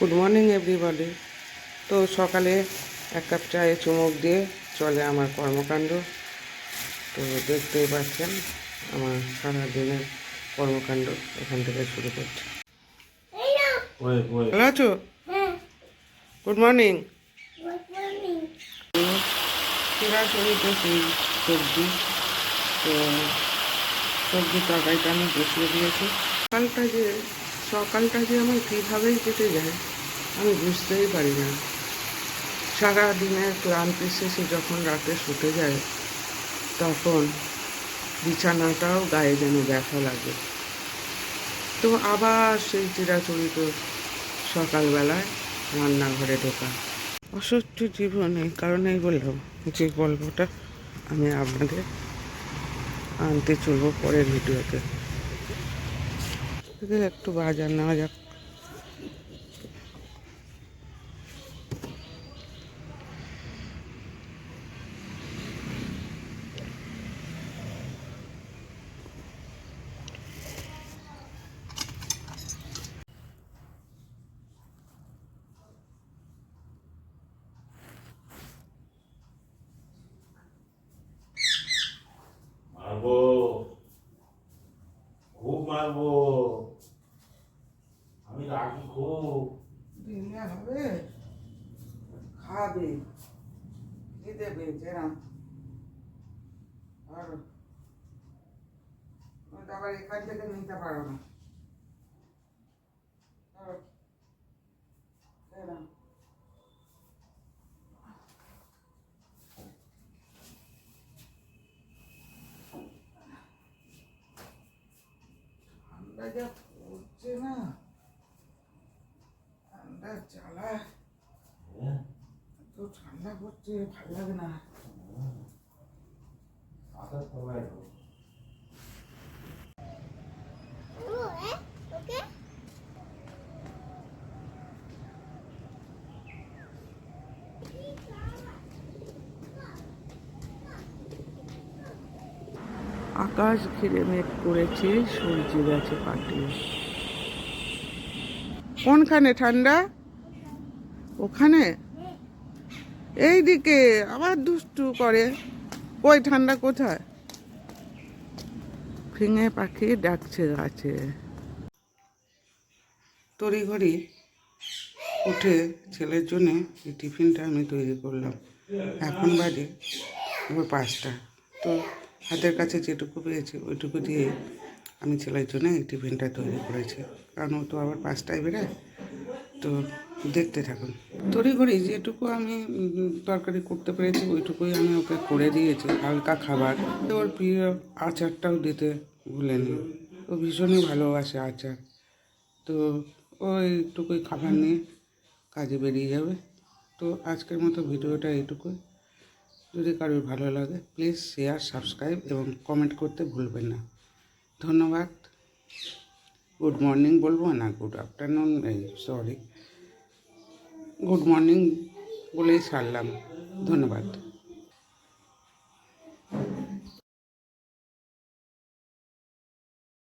Good morning everybody তো সকালে এক কাপ চায়ে চুমুক দিয়ে চলে আমার কর্মকাণ্ড। তো দেখতেই পাচ্ছেন আমার সারাদিনের কর্মকাণ্ড এখান থেকে শুরু করছি. ভালো আছো? গুড মর্নিং চিরাচরিত সেই সবজি। তো সবজি তরকারিটা আমি বসিয়ে দিয়েছি। সকালটা যে সকালটা যে আমার কীভাবেই কেটে যায়, আমি বুঝতেই পারি না। সারা দিনের ক্লান্তি শেষে যখন রাতে শুতে যায়, তখন বিছানাটাও গায়ে যেন ব্যথা লাগে। তো আবার সেই চিরাচরিত সকালবেলায় রান্নাঘরে ঢোকা। অসহ্য জীবন এই কারণেই বললাম যে গল্পটা আমি আপনাদের আনতে চলবো পরের ভিডিওতে। থেকে একটু বাজার নেওয়া যাক মারবো খুব মারবো আমি রাখি খুব। দিনে হবে। খাবে। খেতে দেবে না আর তুমি তো আবার এখান থেকে নিতে পারো না। ঠান্ডা যা পড়ছে না ঠান্ডা জ্বালা হ্যাঁ? তো ঠান্ডা পড়ছে ভালো লাগে না আসার সময় তো। আকাশ ঘিরে মেঘ করেছে, সূর্য গেছে পাটিয়ে কোনখানে ঠান্ডা? ওখানে? এই দিকে আবার দুষ্টু করে। কই ঠান্ডা কোথায়? ফিঙে পাখি ডাকছে গাছে। তড়িঘড়ি উঠে ছেলের জন্যে এই টিফিনটা আমি তৈরি করলাম। এখন বাজে এবার পাঁচটা। তো হাতের কাছে যেটুকু পেয়েছি, ওইটুকু দিয়ে আমি ছেলের জন্য এই টিফিনটা তৈরি করেছি। কারণ ও তো আবার পাঁচটায় বেরোয়, তো দেখতে থাকুন। তড়িঘড়ি যেটুকু আমি তরকারি করতে পেরেছি, ওইটুকুই আমি ওকে করে দিয়েছি, হালকা খাবার। ওর প্রিয় আচারটাও দিতে ভুলেনি। ও ভীষণই ভালোবাসে আচার। তো ওইটুকুই খাবার নিয়ে কাজে বেরিয়ে যাবে। তো আজকের মতো ভিডিওটা এইটুকুই। যদি কারোর ভালো লাগে প্লিজ শেয়ার সাবস্ক্রাইব এবং কমেন্ট করতে ভুলবেন না। ধন্যবাদ। গুড মর্নিং বলব? না গুড আফটারনুন এই সরি গুড মর্নিং বলেই ছাড়লাম ধন্যবাদ।